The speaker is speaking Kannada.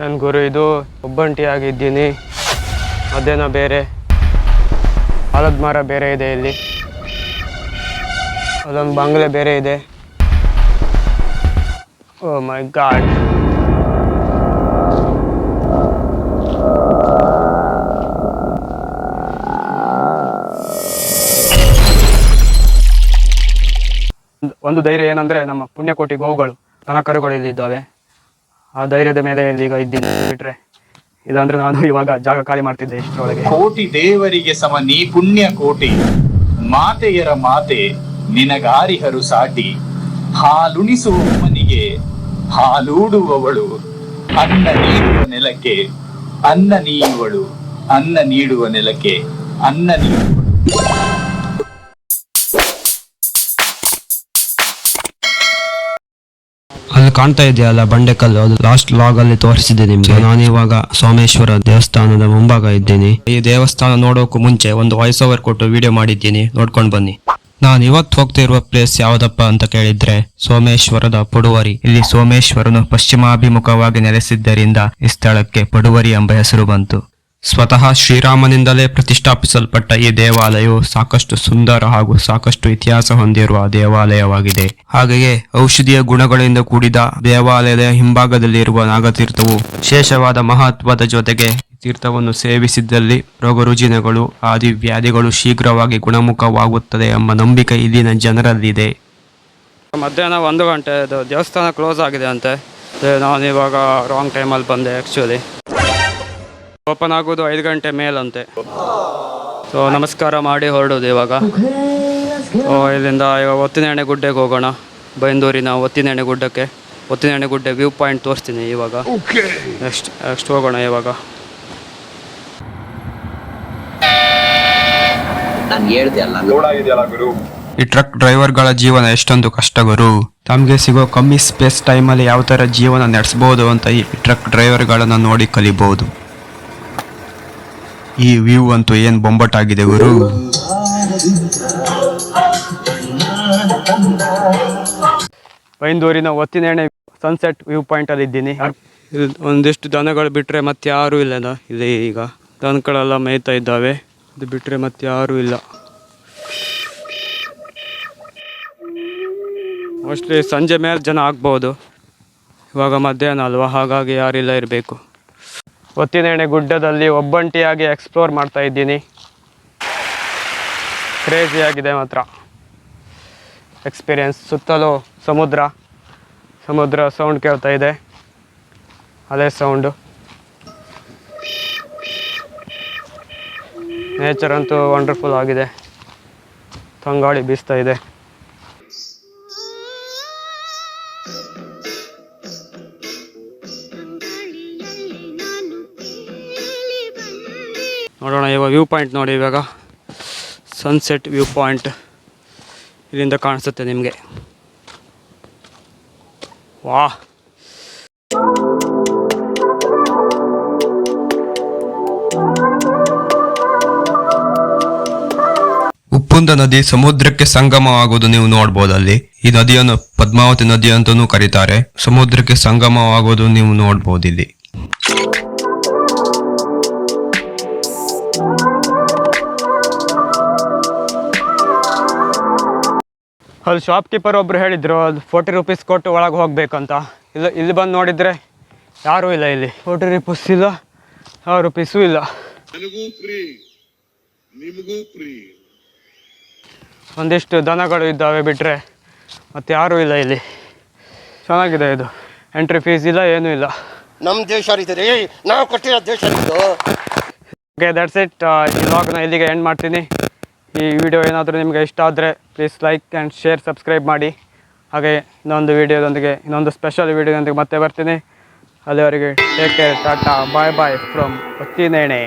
ನನ್ನ ಗುರು, ಇದು ಒಬ್ಬಂಟಿಯಾಗಿದ್ದೀನಿ. ಅದೇನೋ ಬೇರೆ ಆಲದ ಮರ ಬೇರೆ ಇದೆ ಇಲ್ಲಿ. ಅದೊಂದು ಬಂಗ್ಲೆ ಬೇರೆ ಇದೆ. ಓ ಮೈ ಗಾಡ್ ಒಂದು ಧೈರ್ಯ ಏನಂದ್ರೆ ನಮ್ಮ ಪುಣ್ಯಕೋಟಿ ಗೋವುಗಳು ದನಕರುಗಳು ಇಲ್ಲಿ ಇದ್ದಾವೆ. ಆ ಧೈರ್ಯದ ಮೇಲೆ ಈಗ ಇದ್ದೀನಿ ಬಿಟ್ರೆ. ಇದಂದ್ರೆ ನಾನು ಇವಾಗ ಜಾಗ ಖಾಲಿ ಮಾಡ್ತಿದ್ದೆ ಇಷ್ಟರೊಳಗೆ. ಕೋಟಿ ದೇವರಿಗೆ ಸಮ ನೀ ಪುಣ್ಯ ಕೋಟಿ. ಮಾತೆಯರ ಮಾತೆ ನಿನಗಾರಿಹರು ಸಾಟಿ. ಹಾಲುಣಿಸುವ ಅಮ್ಮನಿಗೆ ಹಾಲೂಡುವವಳು. ಅನ್ನ ನೀಡುವ ನೆಲಕ್ಕೆ ಅನ್ನ ನೀಯುವಳು. ಅನ್ನ ನೀಡುವ ನೆಲಕ್ಕೆ ಅನ್ನ ನೀಡುವಳು. ಕಾಣ್ತಾ ಇದೆಯಲ್ಲ ಬಂಡೆಕಲ್ಲು ಅದು ಲಾಸ್ಟ್ ಲಾಗ್ ಅಲ್ಲಿ ತೋರಿಸಿದೆ ನಿಮ್ಗೆ. ನಾನು ಇವಾಗ ಸೋಮೇಶ್ವರ ದೇವಸ್ಥಾನದ ಮುಂಭಾಗ ಇದ್ದೀನಿ. ಈ ದೇವಸ್ಥಾನ ನೋಡೋಕು ಮುಂಚೆ ಒಂದು ವಾಯ್ಸ್ ಓವರ್ ಕೊಟ್ಟು ವಿಡಿಯೋ ಮಾಡಿದ್ದೀನಿ. ನೋಡ್ಕೊಂಡು ಬನ್ನಿ. ನಾನು ಇವತ್ತು ಹೋಗ್ತಿರುವ ಪ್ಲೇಸ್ ಯಾವ್ದಪ್ಪ ಅಂತ ಕೇಳಿದ್ರೆ, ಸೋಮೇಶ್ವರದ ಪಡುವರಿ. ಇಲ್ಲಿ ಸೋಮೇಶ್ವರನು ಪಶ್ಚಿಮಾಭಿಮುಖವಾಗಿ ನೆಲೆಸಿದ್ದರಿಂದ ಈ ಸ್ಥಳಕ್ಕೆ ಪಡುವರಿ ಎಂಬ ಹೆಸರು ಬಂತು. ಸ್ವತಃ ಶ್ರೀರಾಮನಿಂದಲೇ ಪ್ರತಿಷ್ಠಾಪಿಸಲ್ಪಟ್ಟ ಈ ದೇವಾಲಯವು ಸಾಕಷ್ಟು ಸುಂದರ ಹಾಗೂ ಸಾಕಷ್ಟು ಇತಿಹಾಸ ಹೊಂದಿರುವ ದೇವಾಲಯವಾಗಿದೆ. ಹಾಗೆಯೇ ಔಷಧೀಯ ಗುಣಗಳಿಂದ ಕೂಡಿದ ದೇವಾಲಯದ ಹಿಂಭಾಗದಲ್ಲಿರುವ ನಾಗತೀರ್ಥವು ವಿಶೇಷವಾದ ಮಹತ್ವದ ಜೊತೆಗೆ ತೀರ್ಥವನ್ನು ಸೇವಿಸಿದ್ದಲ್ಲಿ ರೋಗ ರುಜಿನಗಳು ಆದಿ ವ್ಯಾಧಿಗಳು ಶೀಘ್ರವಾಗಿ ಗುಣಮುಖವಾಗುತ್ತದೆ ಎಂಬ ನಂಬಿಕೆ ಇಲ್ಲಿನ ಜನರಲ್ಲಿದೆ. ಮಧ್ಯಾಹ್ನ ಒಂದು ಗಂಟೆ ದೇವಸ್ಥಾನ ಕ್ಲೋಸ್ ಆಗಿದೆ ಅಂತೆ. ನಾನು ಇವಾಗ ರಾಂಗ್ ಟೈಮಲ್ಲಿ ಬಂದೆ ಆ್ಯಕ್ಚುಲಿ ಓಪನ್ ಆಗೋದು ಐದು ಗಂಟೆ ಮೇಲಂತೆ. ಸೊ ನಮಸ್ಕಾರ ಮಾಡಿ ಹೊರಡೋದು ಇವಾಗ. ಸೊ ಇಲ್ಲಿಂದ ಇವಾಗ ಒತ್ತಿನೆಣೆ ಗುಡ್ಡೆಗೆ ಹೋಗೋಣ. ಬೈಂದೂರಿನ ಒತ್ತಿನೆಣೆ ಗುಡ್ಡಕ್ಕೆ. ಒತ್ತಿನೆಣೆ ಗುಡ್ಡೆ ವ್ಯೂ ಪಾಯಿಂಟ್ ತೋರಿಸ್ತೀನಿ ಇವಾಗ. ನೆಕ್ಸ್ಟ್ ನೆಕ್ಸ್ಟ್ ಹೋಗೋಣ ಇವಾಗ. ಈ ಟ್ರಕ್ ಡ್ರೈವರ್ಗಳ ಜೀವನ ಎಷ್ಟೊಂದು ಕಷ್ಟಗರು ತಮಗೆ ಸಿಗೋ ಕಮ್ಮಿ ಸ್ಪೇಸ್ ಟೈಮಲ್ಲಿ ಯಾವ ಥರ ಜೀವನ ನಡೆಸ್ಬೋದು ಅಂತ ಈ ಟ್ರಕ್ ಡ್ರೈವರ್ಗಳನ್ನು ನೋಡಿ ಕಲಿಬಹುದು ಈ ವ್ಯೂ ಅಂತೂ ಏನ್ ಬೊಂಬಟ್ಟಾಗಿದೆ ಗುರು? ಬೈಂದೂರಿನ ಒತ್ತಿನೆಣೆ ಸನ್ಸೆಟ್ ವ್ಯೂ ಪಾಯಿಂಟಲ್ಲಿ ಇದ್ದೀನಿ. ಒಂದಿಷ್ಟು ದನಗಳು ಬಿಟ್ಟರೆ ಮತ್ತೆ ಯಾರೂ ಇಲ್ಲ ಇದೆ ಇಲ್ಲಿ ಈಗ. ದನಗಳೆಲ್ಲ ಮೇಯ್ತಾ ಇದ್ದಾವೆ. ಅದು ಬಿಟ್ಟರೆ ಮತ್ತೆ ಯಾರೂ ಇಲ್ಲ. ಮೋಸ್ಟ್ಲಿ ಸಂಜೆ ಮೇಲೆ ಜನ ಆಗ್ಬೋದು. ಇವಾಗ ಮಧ್ಯಾಹ್ನ ಅಲ್ವಾ? ಹಾಗಾಗಿ ಯಾರಿಲ್ಲ ಇರಬೇಕು. ಒತ್ತಿನೆಣ್ಣೆ ಗುಡ್ಡದಲ್ಲಿ ಒಬ್ಬಂಟಿಯಾಗಿ ಎಕ್ಸ್ಪ್ಲೋರ್ ಮಾಡ್ತಾ ಇದ್ದೀನಿ. ಕ್ರೇಜಿಯಾಗಿದೆ ಮಾತ್ರ. ಎಕ್ಸ್ಪೀರಿಯನ್ಸ್ ಸುತ್ತಲೂ ಸಮುದ್ರ ಸಮುದ್ರ ಸೌಂಡ್ ಕೇಳ್ತಾ ಇದೆ. ಅದೇ ಸೌಂಡು ನೇಚರ್ ಅಂತೂ ವಂಡರ್ಫುಲ್ ಆಗಿದೆ. ತಂಗಾಳಿ ಬೀಸ್ತಾ ಇದೆ. ನೋಡೋಣ, ಇವಾಗ ವ್ಯೂ ಪಾಯಿಂಟ್ ನೋಡಿ, ಇವಾಗ ಸನ್ಸೆಟ್ ವ್ಯೂ ಪಾಯಿಂಟ್ ಇಲ್ಲಿಂದ ಕಾಣಿಸುತ್ತೆ ನಿಮಗೆ. ವಾ ಉಪ್ಪುಂದ ನದಿ ಸಮುದ್ರಕ್ಕೆ ಸಂಗಮವಾಗುವುದು ನೀವು ನೋಡ್ಬೋದು ಅಲ್ಲಿ ಈ ನದಿಯನ್ನು ಪದ್ಮಾವತಿ ನದಿ ಅಂತಾನೂ ಕರೀತಾರೆ. ಸಮುದ್ರಕ್ಕೆ ಸಂಗಮವಾಗುವುದು ನೀವು ನೋಡ್ಬೋದು ಅಲ್ಲಿ ಶಾಪ್ ಕೀಪರ್ ಒಬ್ರು ಹೇಳಿದ್ರು ಅದು ಫೋರ್ಟಿ ರುಪೀಸ್ ಕೊಟ್ಟು ಒಳಗೆ ಹೋಗ್ಬೇಕಂತ. ಇಲ್ಲ ಇಲ್ಲಿ ಬಂದು ನೋಡಿದರೆ ಯಾರೂ ಇಲ್ಲ ಇಲ್ಲಿ. ಫೋರ್ಟಿ ರುಪೀಸ್ ಇಲ್ಲ ಯಾವ ರುಪೀಸು ಇಲ್ಲ. ನನಗೂ ಫ್ರೀ ನಿಮಗೂ ಫ್ರೀ. ಒಂದಿಷ್ಟು ದನಗಳು ಇದ್ದಾವೆ ಬಿಟ್ಟರೆ ಮತ್ತೆ ಯಾರೂ ಇಲ್ಲ ಇಲ್ಲಿ. ಚೆನ್ನಾಗಿದೆ ಇದು. ಎಂಟ್ರಿ ಫೀಸ್ ಇಲ್ಲ ಏನೂ ಇಲ್ಲ. ನಮ್ಮ ದೇಶ ನಾವು ಕೊಟ್ಟಿರೋ ದೇಶ ಓಕೆ ದಟ್ಸ್ ಇಟ್ ಈ ವ್ಲಾಗ್ನ ಇಲ್ಲಿಗೆ ಎಂಡ್ ಮಾಡ್ತೀನಿ. ಈ ವಿಡಿಯೋ ಏನಾದರೂ ನಿಮಗೆ ಇಷ್ಟ ಆದರೆ please like and share subscribe ಮಾಡಿ. ಹಾಗೆ ಇನ್ನೊಂದು ವಿಡಿಯೋದೊಂದಿಗೆ, ಇನ್ನೊಂದು ಸ್ಪೆಷಲ್ ವಿಡಿಯೋದೊಂದಿಗೆ ಮತ್ತೆ ಬರ್ತೀನಿ. ಅಲ್ಲಿವರೆಗೆ take care tata bye bye from ಹೊತ್ತಿನೇಣೆ.